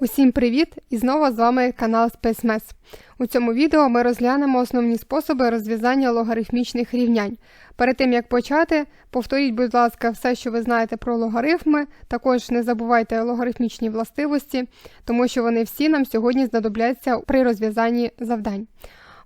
Усім привіт! І знову з вами канал SpaceMess. У цьому відео ми розглянемо основні способи розв'язання логарифмічних рівнянь. Перед тим як почати, повторіть, будь ласка, все, що ви знаєте про логарифми. Також не забувайте логарифмічні властивості, тому що вони всі нам сьогодні знадобляться при розв'язанні завдань.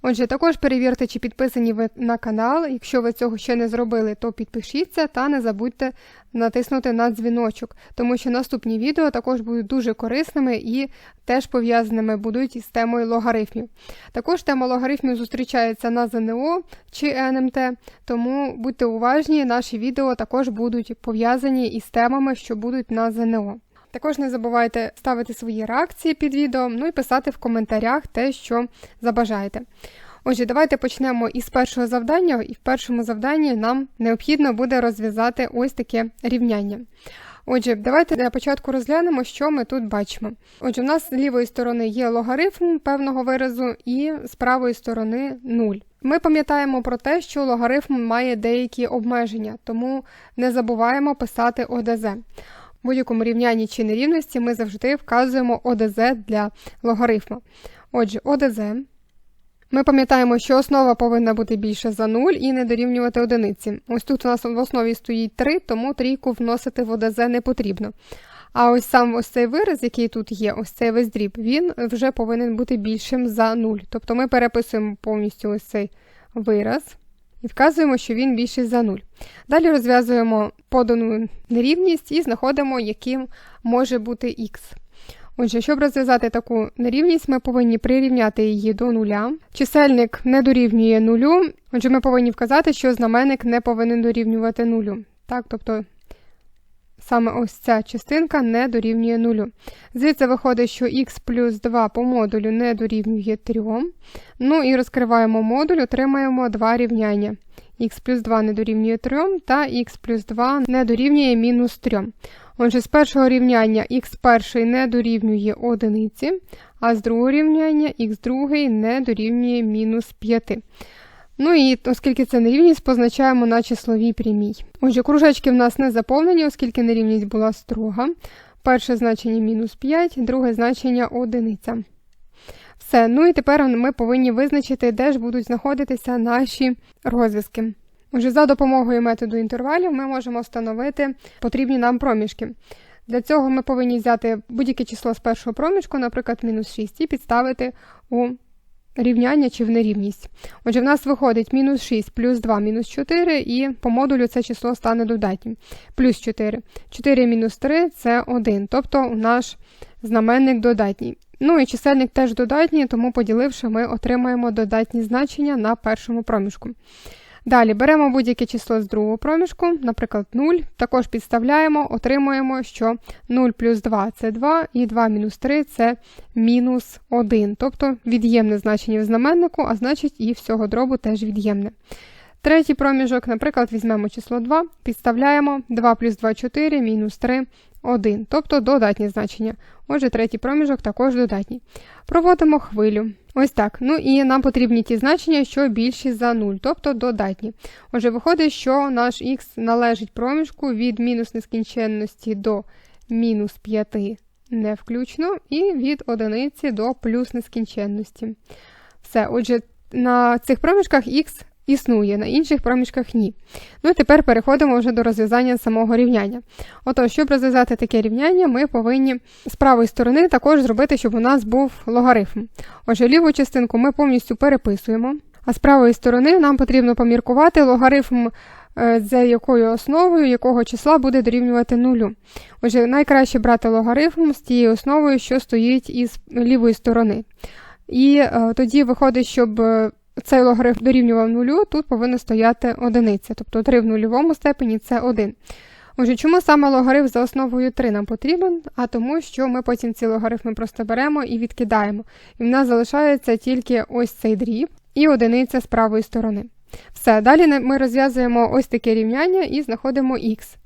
Отже, також перевірте, чи підписані ви на канал. Якщо ви цього ще не зробили, то підпишіться та не забудьте натиснути на дзвіночок, тому що наступні відео також будуть дуже корисними і теж пов'язаними будуть із темою логарифмів. Також тема логарифмів зустрічається на ЗНО чи НМТ, тому будьте уважні, наші відео також будуть пов'язані із темами, що будуть на ЗНО. Також не забувайте ставити свої реакції під відео, ну і писати в коментарях те, що забажаєте. Отже, давайте почнемо із першого завдання, і в першому завданні нам необхідно буде розв'язати ось таке рівняння. Отже, давайте для початку розглянемо, що ми тут бачимо. Отже, у нас з лівої сторони є логарифм певного виразу, і з правої сторони 0. Ми пам'ятаємо про те, що логарифм має деякі обмеження, тому не забуваємо писати ОДЗ. В будь-якому рівнянні чи нерівності ми завжди вказуємо ОДЗ для логарифма. Отже, ОДЗ. Ми пам'ятаємо, що основа повинна бути більша за 0 і не дорівнювати одиниці. Ось тут у нас в основі стоїть 3, тому трійку вносити в ОДЗ не потрібно. А ось сам ось цей вираз, який тут є, ось цей весь дріб, він вже повинен бути більшим за 0. Тобто ми переписуємо повністю ось цей вираз і вказуємо, що він більший за 0. Далі розв'язуємо подану нерівність і знаходимо, яким може бути х. Отже, щоб розв'язати таку нерівність, ми повинні прирівняти її до нуля. Чисельник не дорівнює нулю, отже, ми повинні вказати, що знаменник не повинен дорівнювати нулю. Так, тобто саме ось ця частинка не дорівнює нулю. Звідси виходить, що х плюс 2 по модулю не дорівнює 3. Ну і розкриваємо модуль, отримаємо два рівняння. Х плюс 2 не дорівнює 3 та х плюс 2 не дорівнює мінус 3. Отже, з першого рівняння х перший не дорівнює одиниці, а з другого рівняння х другий не дорівнює мінус 5. Ну і оскільки це нерівність, позначаємо на числовій прямій. Отже, кружечки в нас не заповнені, оскільки нерівність була строга. Перше значення мінус 5, друге значення одиниця. Все, ну і тепер ми повинні визначити, де ж будуть знаходитися наші розв'язки. Отже, за допомогою методу інтервалів ми можемо встановити потрібні нам проміжки. Для цього ми повинні взяти будь-яке число з першого проміжку, наприклад, мінус 6, і підставити у рівняння чи в нерівність. Отже, в нас виходить мінус 6 плюс 2 мінус 4, і по модулю це число стане додатнім. Плюс 4. 4 мінус 3 це 1, тобто наш знаменник додатній. Ну і чисельник теж додатній, тому поділивши, ми отримаємо додатні значення на першому проміжку. Далі беремо будь-яке число з другого проміжку, наприклад, 0. Також підставляємо, отримуємо, що 0 плюс 2 це 2, і 2 мінус 3 це мінус 1. Тобто від'ємне значення в знаменнику, а значить і всього дробу теж від'ємне. Третій проміжок, наприклад, візьмемо число 2, підставляємо 2 плюс 2 4, мінус 3 1, тобто додатні значення. Отже, третій проміжок також додатній. Проводимо хвилю. Ось так. Ну і нам потрібні ті значення, що більші за 0, тобто додатні. Отже, виходить, що наш х належить проміжку від мінус нескінченності до мінус 5 не включно, і від одиниці до плюс нескінченності. Все, отже, на цих проміжках х існує, на інших проміжках ні. Ну і тепер переходимо вже до розв'язання самого рівняння. Отож, щоб розв'язати таке рівняння, ми повинні з правої сторони також зробити, щоб у нас був логарифм. Отже, ліву частинку ми повністю переписуємо, а з правої сторони нам потрібно поміркувати логарифм. Е, за якою основою якого числа буде дорівнювати нулю. Отже, найкраще брати логарифм з тією основою, що стоїть із лівої сторони. І е, тоді виходить, щоб е, цей логарифм дорівнював нулю, тут повинна стояти одиниця, тобто 3 в нульовому степені це 1. Отже, чому саме логарифм за основою 3 нам потрібен? А тому, що ми потім ці логарифми просто беремо і відкидаємо. І в нас залишається тільки ось цей дріб і одиниця з правої сторони. Все, далі ми розв'язуємо ось таке рівняння і знаходимо х.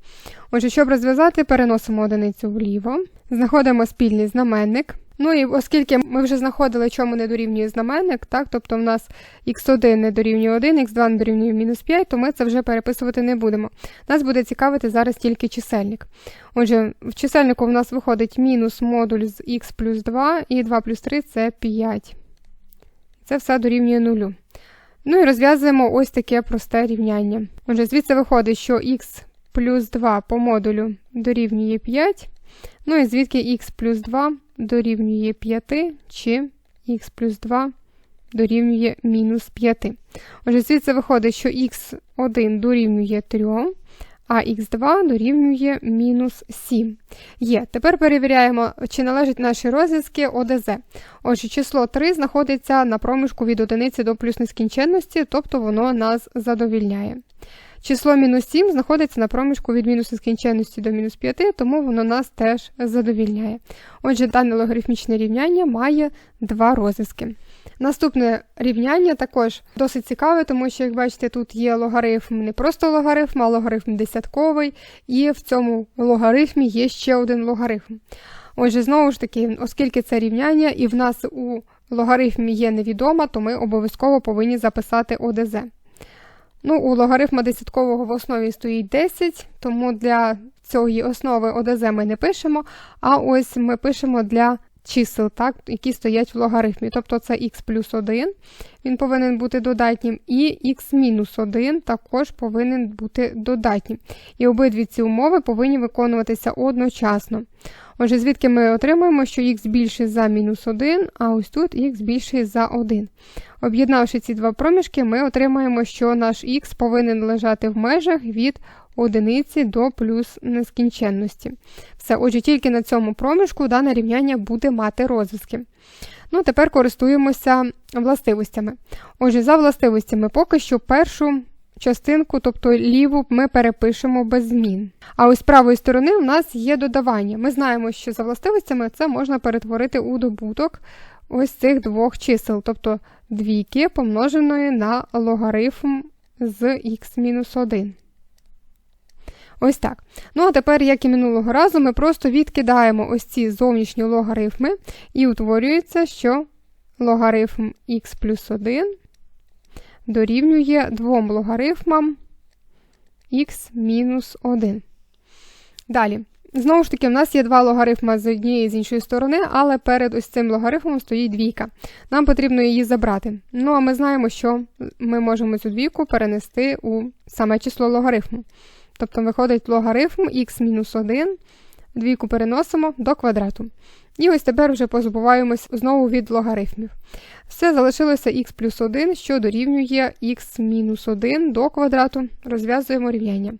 Отже, щоб розв'язати, переносимо одиницю вліво, знаходимо спільний знаменник. Ну і оскільки ми вже знаходили, чому не дорівнює знаменник, так, тобто в нас х1 не дорівнює 1, х2 не дорівнює мінус 5, то ми це вже переписувати не будемо. Нас буде цікавити зараз тільки чисельник. Отже, в чисельнику в нас виходить мінус модуль з х плюс 2 і 2 плюс 3 це 5. Це все дорівнює 0. Ну і розв'язуємо ось таке просте рівняння. Отже, звідси виходить, що х плюс 2 по модулю дорівнює 5. Ну і звідки х плюс 2 дорівнює 5, чи х плюс 2 дорівнює мінус 5. Отже, звідси виходить, що х1 дорівнює 3, а х2 дорівнює мінус 7. Є. Тепер перевіряємо, чи належать наші розв'язки ОДЗ. Отже, число 3 знаходиться на проміжку від одиниці до плюс нескінченності, тобто воно нас задовільняє. Число мінус 7 знаходиться на проміжку від мінус нескінченності до мінус 5, тому воно нас теж задовільняє. Отже, дане логарифмічне рівняння має два розв'язки. Наступне рівняння також досить цікаве, тому що, як бачите, тут є логарифм не просто логарифм, а логарифм десятковий, і в цьому логарифмі є ще один логарифм. Отже, знову ж таки, оскільки це рівняння, і в нас у логарифмі є невідома, то ми обов'язково повинні записати ОДЗ. Ну, У логарифма десяткового в основі стоїть 10, тому для цієї основи ОДЗ ми не пишемо, а ось ми пишемо для чисел, так, які стоять в логарифмі. Тобто це х плюс 1, він повинен бути додатнім, і х мінус 1 також повинен бути додатнім. І обидві ці умови повинні виконуватися одночасно. Отже, звідки ми отримуємо, що х більше за мінус 1, а ось тут х більше за 1. Об'єднавши ці два проміжки, ми отримаємо, що наш х повинен лежати в межах від одиниці до плюс нескінченності. Все, отже, тільки на цьому проміжку дане рівняння буде мати розв'язки. Ну, тепер користуємося властивостями. Отже, за властивостями поки що першу частинку, тобто ліву, ми перепишемо без змін. А ось з правої сторони у нас є додавання. Ми знаємо, що за властивостями це можна перетворити у добуток ось цих двох чисел, тобто двійки помноженої на логарифм з х-1. Ось так. Ну, а тепер, як і минулого разу, ми просто відкидаємо ось ці зовнішні логарифми, і утворюється, що логарифм х плюс 1 дорівнює двом логарифмам х мінус 1. Далі. Знову ж таки, в нас є два логарифма з однієї і з іншої сторони, але перед ось цим логарифмом стоїть двійка. Нам потрібно її забрати. Ну, а ми знаємо, що ми можемо цю двійку перенести у саме число логарифму. Тобто виходить логарифм х-1, двійку переносимо до квадрату. І ось тепер вже позбуваємось знову від логарифмів. Все, залишилося х плюс 1, що дорівнює х-1 до квадрату. Розв'язуємо рівняння.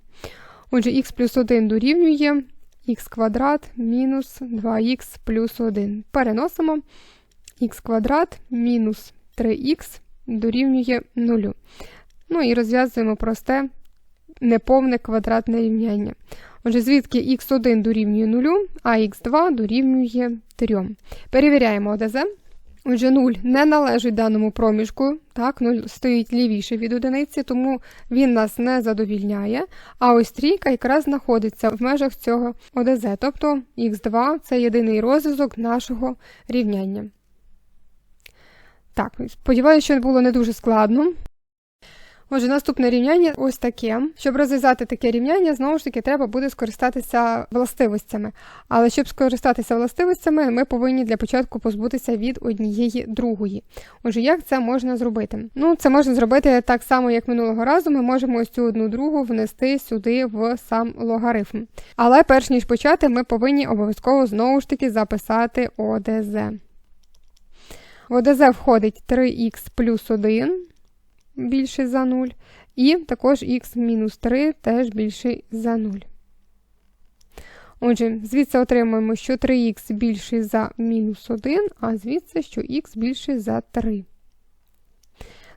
Отже, х плюс 1 дорівнює х квадрат мінус 2х плюс 1. Переносимо х квадрат мінус 3х дорівнює 0. Ну і розв'язуємо просте неповне квадратне рівняння. Отже, звідки х1 дорівнює 0, а х2 дорівнює 3. Перевіряємо ОДЗ. Отже, 0 не належить даному проміжку, так, 0 стоїть лівіше від одиниці, тому він нас не задовільняє. А ось трійка якраз знаходиться в межах цього ОДЗ, тобто х2 це єдиний розв'язок нашого рівняння. Так, сподіваюся, що було не дуже складно. Отже, наступне рівняння ось таке. Щоб розв'язати таке рівняння, знову ж таки, треба буде скористатися властивостями. Але щоб скористатися властивостями, ми повинні для початку позбутися від однієї другої. Отже, як це можна зробити? Ну, це можна зробити так само, як минулого разу. Ми можемо ось цю одну другу внести сюди в сам логарифм. Але перш ніж почати, ми повинні обов'язково знову ж таки записати ОДЗ. В ОДЗ входить 3х плюс 1 більший за 0. І також х-3 теж більший за 0. Отже, звідси отримуємо, що 3х більший за мінус 1, а звідси, що х більший за 3.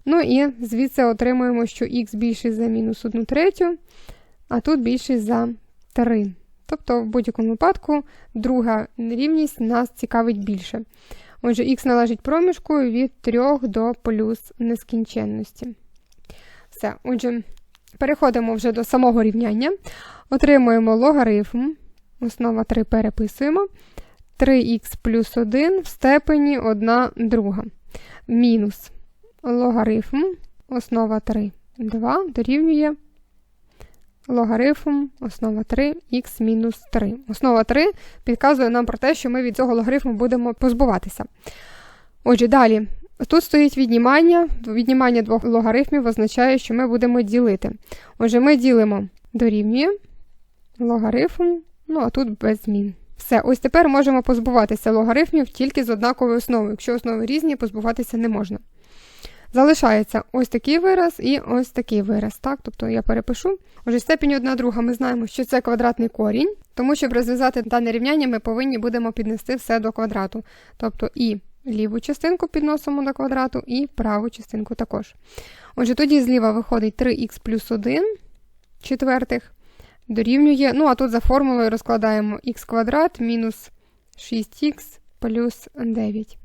Ну і звідси отримуємо, що х більший за мінус 1 третю, а тут більший за 3. Тобто, в будь-якому випадку, друга рівність нас цікавить більше. Отже, х належить проміжку від 3 до плюс нескінченності. Все. Отже, переходимо вже до самого рівняння. Отримуємо логарифм. Основа 3 переписуємо. 3х плюс 1 в степені 1 друга. Мінус логарифм. Основа 3 2 дорівнює логарифм основа 3 х мінус 3. Основа 3 підказує нам про те, що ми від цього логарифму будемо позбуватися. Отже, далі. Тут стоїть віднімання. Віднімання двох логарифмів означає, що ми будемо ділити. Отже, ми ділимо дорівнює логарифм, ну а тут без змін. Все, ось тепер можемо позбуватися логарифмів тільки з однаковою основою. Якщо основи різні, позбуватися не можна. Залишається ось такий вираз і ось такий вираз. Так? Тобто я перепишу. Отже, степінь 1 друга ми знаємо, що це квадратний корінь, тому щоб розв'язати дане рівняння, ми повинні будемо піднести все до квадрату. Тобто і ліву частинку підносимо до квадрату, і праву частинку також. Отже, тоді зліва виходить 3х плюс 1 четвертих дорівнює. Ну, а тут за формулою розкладаємо х квадрат мінус 6х плюс 9.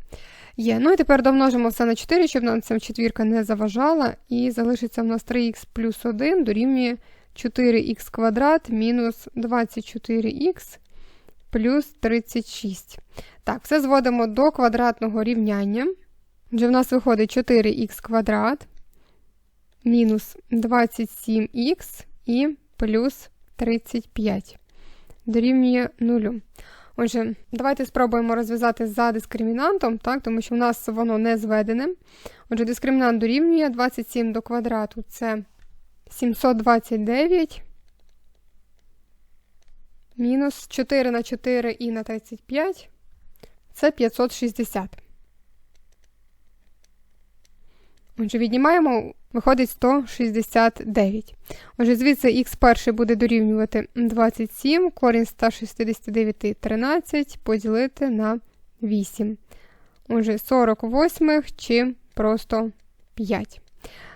Є. Ну і тепер домножимо все на 4, щоб нам ця четвірка не заважала. І залишиться в нас 3х плюс 1 дорівнює 4х квадрат мінус 24х плюс 36. Так, все зводимо до квадратного рівняння. Отже, в нас виходить 4х квадрат мінус 27х і плюс 35 дорівнює 0. Отже, давайте спробуємо розв'язати за дискримінантом, так, тому що в нас воно не зведене. Отже, дискримінант дорівнює 27 до квадрату це 729. Мінус 4 на 4 і на 35 це 560. Отже, віднімаємо, виходить 169. Отже, звідси х перший буде дорівнювати 27, корінь 169 13 поділити на 8. Отже, 48 чи просто 5.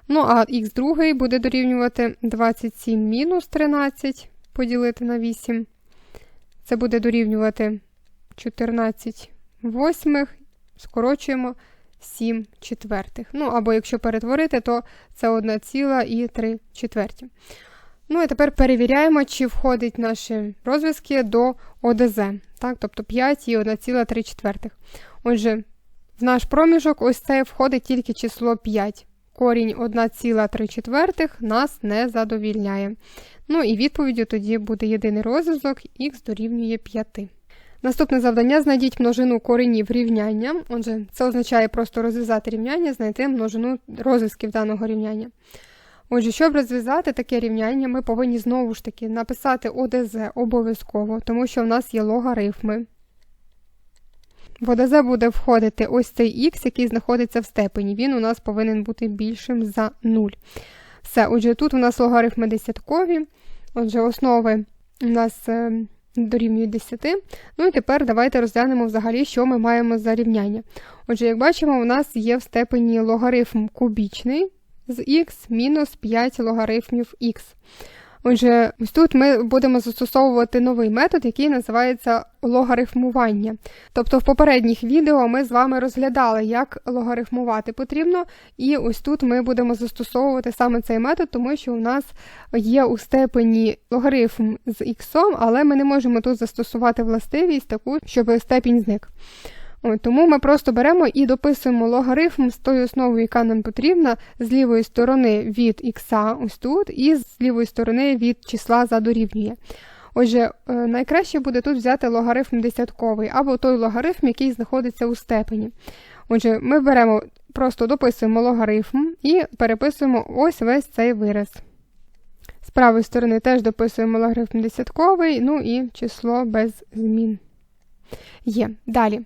Ну, а х другий буде дорівнювати 27 мінус 13 поділити на 8. Це буде дорівнювати 14 восьмих, скорочуємо 7 четвертих. Ну, або якщо перетворити, то це 1,3 четверті. Ну, і тепер перевіряємо, чи входить наші розв'язки до ОДЗ. Так, Тобто 5 і 1,3 четвертих. Отже, в наш проміжок ось це входить тільки число 5. Корінь 1,3 четвертих нас не задовільняє. Ну і відповіддю тоді буде єдиний розв'язок, х дорівнює 5. Наступне завдання знайдіть множину коренів рівняння. Отже, це означає просто розв'язати рівняння, знайти множину розв'язків даного рівняння. Отже, щоб розв'язати таке рівняння, ми повинні знову ж таки написати ОДЗ обов'язково, тому що в нас є логарифми. В ОДЗ буде входити ось цей х, який знаходиться в степені. Він у нас повинен бути більшим за 0. Все, отже, тут у нас логарифми десяткові. Отже, основи у нас ем, дорівнює 10. Ну і тепер давайте розглянемо взагалі, що ми маємо за рівняння. Отже, як бачимо, у нас є в степені логарифм кубічний з х мінус 5 логарифмів х. Отже, ось тут ми будемо застосовувати новий метод, який називається логарифмування. Тобто в попередніх відео ми з вами розглядали, як логарифмувати потрібно, і ось тут ми будемо застосовувати саме цей метод, тому що у нас є у степені логарифм з х, але ми не можемо тут застосувати властивість таку, щоб степінь зник. От, Тому ми просто беремо і дописуємо логарифм з тою основою, яка нам потрібна, з лівої сторони від х ось тут, і з лівої сторони від числа за дорівнює. Отже, е, найкраще буде тут взяти логарифм десятковий, або той логарифм, який знаходиться у степені. Отже, ми беремо, просто дописуємо логарифм і переписуємо ось весь цей вираз. З правої сторони теж дописуємо логарифм десятковий, ну і число без змін. Є. Далі.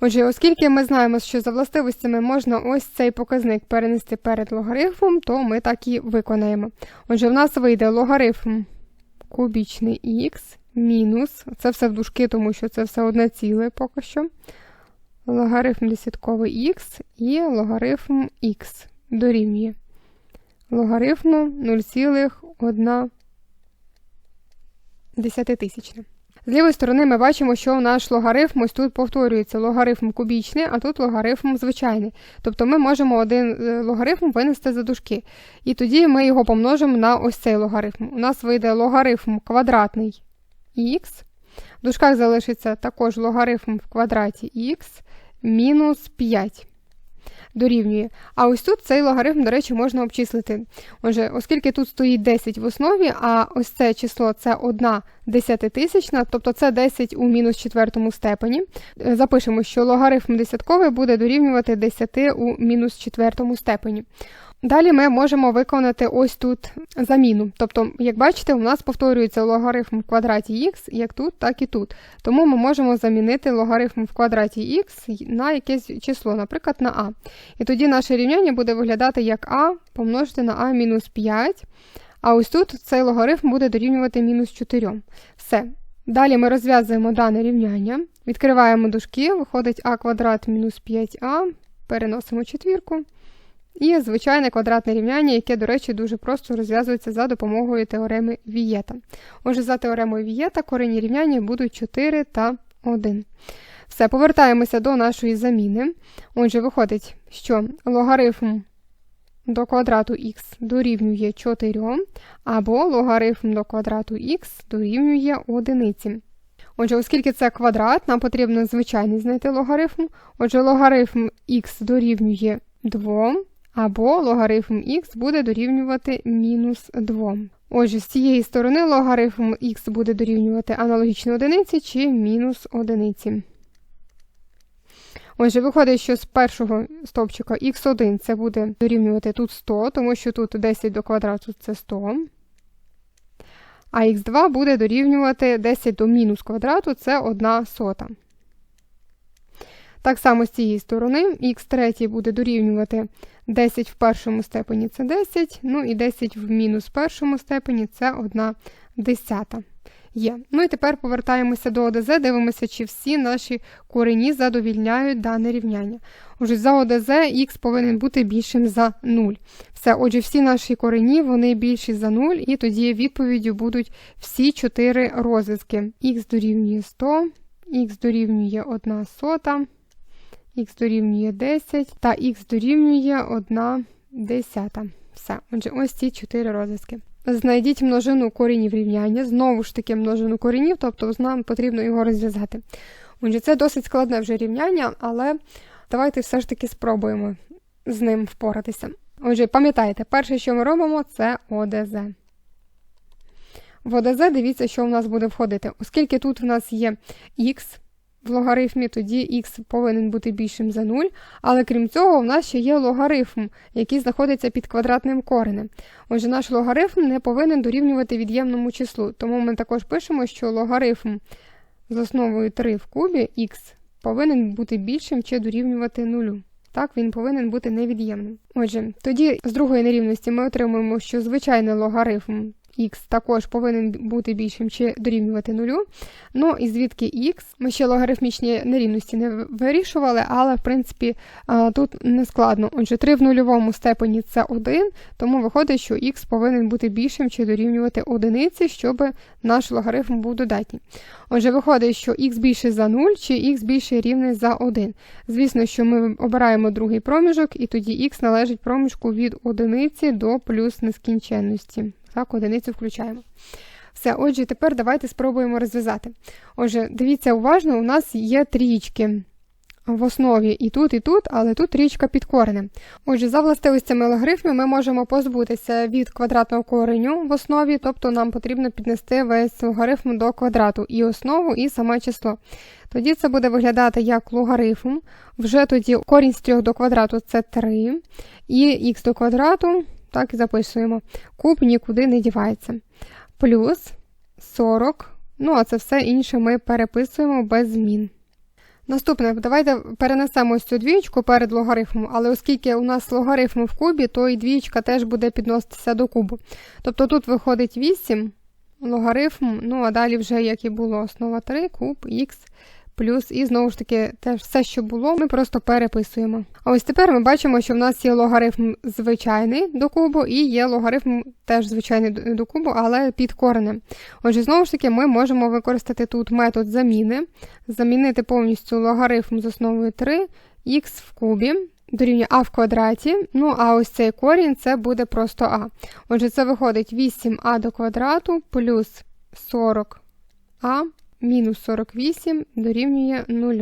Отже, оскільки ми знаємо, що за властивостями можна ось цей показник перенести перед логарифмом, то ми так і виконаємо. Отже, в нас вийде логарифм кубічний х мінус, це все в дужки, тому що це все одне ціле поки що. Логарифм десятковий х і логарифм х дорівнює. Логарифму 0,1 десятитисячне. З лівої сторони ми бачимо, що наш логарифм ось тут повторюється логарифм кубічний, а тут логарифм звичайний. Тобто ми можемо один е, логарифм винести за дужки. І тоді ми його помножимо на ось цей логарифм. У нас вийде логарифм квадратний х. В дужках залишиться також логарифм в квадраті х мінус 5 дорівнює. А ось тут цей логарифм, до речі, можна обчислити. Отже, оскільки тут стоїть 10 в основі, а ось це число це 1 десятитисячна, тобто це 10 у мінус четвертому степені. Е, Запишемо, що логарифм десятковий буде дорівнювати 10 у мінус четвертому степені. Далі ми можемо виконати ось тут заміну. Тобто, як бачите, у нас повторюється логарифм в квадраті х як тут, так і тут. Тому ми можемо замінити логарифм в квадраті х на якесь число, наприклад, на а. І тоді наше рівняння буде виглядати як а помножити на а мінус 5. А ось тут цей логарифм буде дорівнювати мінус 4. Все. Далі ми розв'язуємо дане рівняння, відкриваємо дужки, виходить а квадрат мінус 5а, переносимо четвірку. І звичайне квадратне рівняння, яке, до речі, дуже просто розв'язується за допомогою теореми Вієта. Отже, за теоремою Вієта корені рівняння будуть 4 та 1. Все, повертаємося до нашої заміни. Отже, виходить, що логарифм до квадрату х дорівнює 4, або логарифм до квадрату х дорівнює 1. Отже, оскільки це квадрат, нам потрібно звичайний знайти логарифм. Отже, логарифм х дорівнює 2, або логарифм х буде дорівнювати мінус 2. Отже, з цієї сторони логарифм х буде дорівнювати аналогічно одиниці чи мінус одиниці. Отже, виходить, що з першого стовпчика х1 це буде дорівнювати тут 100, тому що тут 10 до квадрату це 100. А х2 буде дорівнювати 10 до мінус квадрату це 1 сота. Так само з цієї сторони х3 буде дорівнювати 10 в першому степені це 10, ну і 10 в мінус першому степені це 1 десята. Є. Ну і тепер повертаємося до ОДЗ, дивимося, чи всі наші корені задовільняють дане рівняння. Отже, за ОДЗ х повинен бути більшим за 0. Все, отже, всі наші корені вони більші за 0, і тоді відповіддю будуть всі 4 розв'язки. х дорівнює 100, х дорівнює 1 сота, х дорівнює 10 та х дорівнює 1 десята. Все, отже, ось ці 4 розв'язки. Знайдіть множину коренів рівняння, знову ж таки множину коренів, тобто нам потрібно його розв'язати. Отже, це досить складне вже рівняння, але давайте все ж таки спробуємо з ним впоратися. Отже, пам'ятайте, перше, що ми робимо, це ОДЗ. В ОДЗ дивіться, що в нас буде входити. Оскільки тут у нас є х в логарифмі, тоді х повинен бути більшим за 0, але крім цього, в нас ще є логарифм, який знаходиться під квадратним коренем. Отже, наш логарифм не повинен дорівнювати від'ємному числу, тому ми також пишемо, що логарифм з основою 3 в кубі х повинен бути більшим чи дорівнювати 0. Так, він повинен бути невід'ємним. Отже, тоді з другої нерівності ми отримуємо, що звичайний логарифм х також повинен бути більшим чи дорівнювати нулю. Ну і звідки х? Ми ще логарифмічні нерівності не вирішували, але в принципі тут не складно. Отже, 3 в нульовому степені це 1, тому виходить, що х повинен бути більшим чи дорівнювати одиниці, щоб наш логарифм був додатній. Отже, виходить, що х більше за 0 чи х більше рівне за 1. Звісно, що ми обираємо другий проміжок, і тоді х належить проміжку від одиниці до плюс нескінченності. Так, одиницю включаємо. Все, отже, тепер давайте спробуємо розв'язати. Отже, дивіться уважно, у нас є трічки в основі і тут, і тут, але тут трічка під коренем. Отже, за властивостями логарифмів ми можемо позбутися від квадратного кореню в основі, тобто нам потрібно піднести весь логарифм до квадрату і основу, і саме число. Тоді це буде виглядати як логарифм. Вже тоді корінь з 3 до квадрату це 3, і х до квадрату так і записуємо. Куб нікуди не дівається. Плюс 40. Ну, а це все інше ми переписуємо без змін. Наступне, давайте перенесемо ось цю двічку перед логарифмом, але оскільки у нас логарифм в кубі, то і двічка теж буде підноситися до кубу. Тобто тут виходить 8 логарифм, ну а далі вже, як і було, основа 3, куб х плюс, і знову ж таки, теж все, що було, ми просто переписуємо. А ось тепер ми бачимо, що в нас є логарифм звичайний до кубу, і є логарифм теж звичайний до кубу, але під коренем. Отже, знову ж таки, ми можемо використати тут метод заміни, замінити повністю логарифм з основою 3 х в кубі. Дорівнює а в квадраті, ну а ось цей корінь це буде просто а. Отже, це виходить 8а до квадрату плюс 40а мінус 48 дорівнює 0.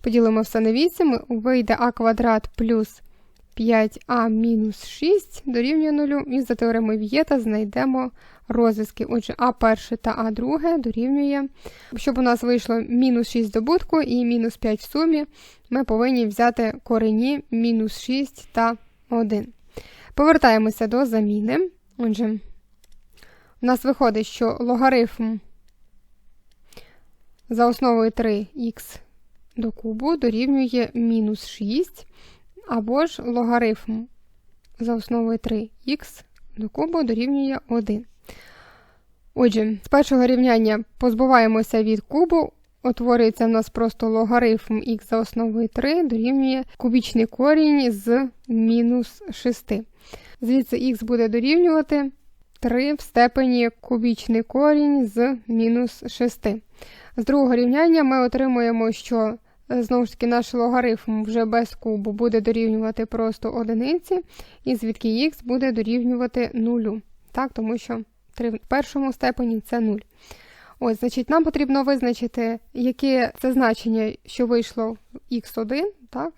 Поділимо все на 8, вийде а квадрат плюс 5а мінус 6 дорівнює 0. І за теоремою Вієта знайдемо розв'язки. Отже, а перше та а друге дорівнює. Щоб у нас вийшло мінус 6 добутку і мінус 5 в сумі, ми повинні взяти корені мінус 6 та 1. Повертаємося до заміни. Отже, у нас виходить, що логарифм за основою 3х до кубу дорівнює мінус 6, або ж логарифм за основою 3х до кубу дорівнює 1. Отже, з першого рівняння позбуваємося від кубу, утворюється в нас просто логарифм х за основою 3 дорівнює кубічний корінь з мінус 6. Звідси х буде дорівнювати 3 в степені кубічний корінь з мінус 6. З другого рівняння ми отримуємо, що знову ж таки наш логарифм вже без кубу буде дорівнювати просто одиниці, і звідки х буде дорівнювати нулю. Так, тому що 3 в першому степені це 0. Ось, значить, нам потрібно визначити, яке це значення, що вийшло в х1, так?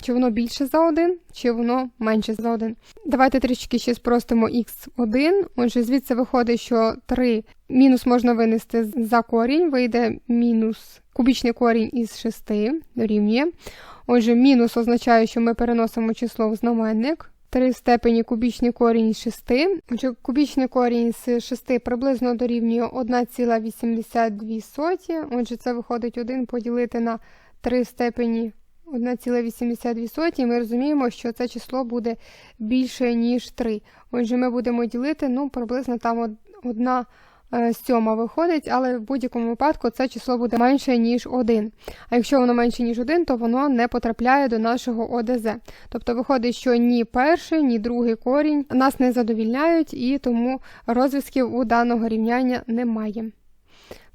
Чи воно більше за 1, чи воно менше за 1. Давайте трішки ще спростимо х1. Отже, звідси виходить, що 3 мінус можна винести за корінь, вийде мінус кубічний корінь із 6 дорівнює. Отже, мінус означає, що ми переносимо число в знаменник. 3 в степені кубічний корінь із 6. Отже, кубічний корінь з 6 приблизно дорівнює 1,82. Отже, це виходить 1 поділити на 3 в степені 1,82. І ми розуміємо, що це число буде більше, ніж 3. Отже, ми будемо ділити ну, приблизно там 1 Е, сьома виходить, але в будь-якому випадку це число буде менше, ніж 1. А якщо воно менше, ніж 1, то воно не потрапляє до нашого ОДЗ. Тобто виходить, що ні перший, ні другий корінь нас не задовільняють, і тому розв'язків у даного рівняння немає.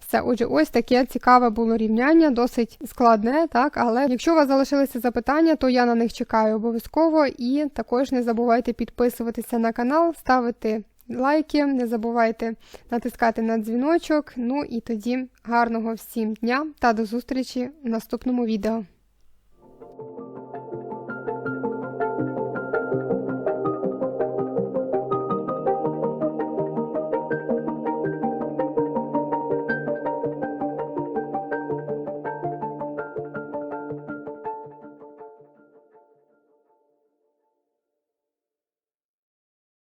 Все, отже, ось таке цікаве було рівняння, досить складне, так, але якщо у вас залишилися запитання, то я на них чекаю обов'язково. І також не забувайте підписуватися на канал, ставити лайки, не забувайте натискати на дзвіночок. Ну і тоді гарного всім дня та до зустрічі в наступному відео.